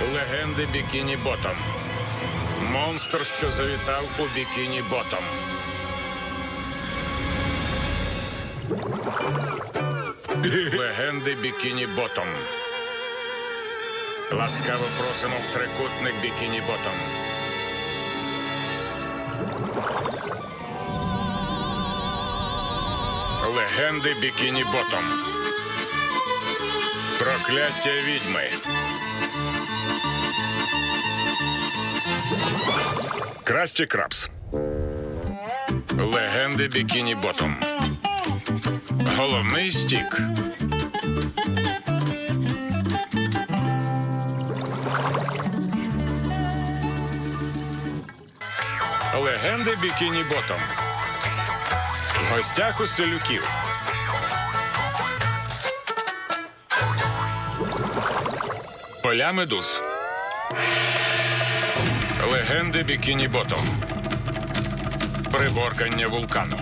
Легенди Бікіні Ботом. Монстр, що завітав у Бікіні Ботом. Легенди Бікіні Ботом. Ласкаво просимо в трикутник Бікіні Ботом. Легенди Бікіні Ботом. Прокляття відьми. Красті Крабс. Легенди Бікіні Ботом. Головний стік. Легенди Бікіні Ботом. В гостях у селюків. Поля медуз. Легенди Бікіні Ботом. Приборкання вулкану.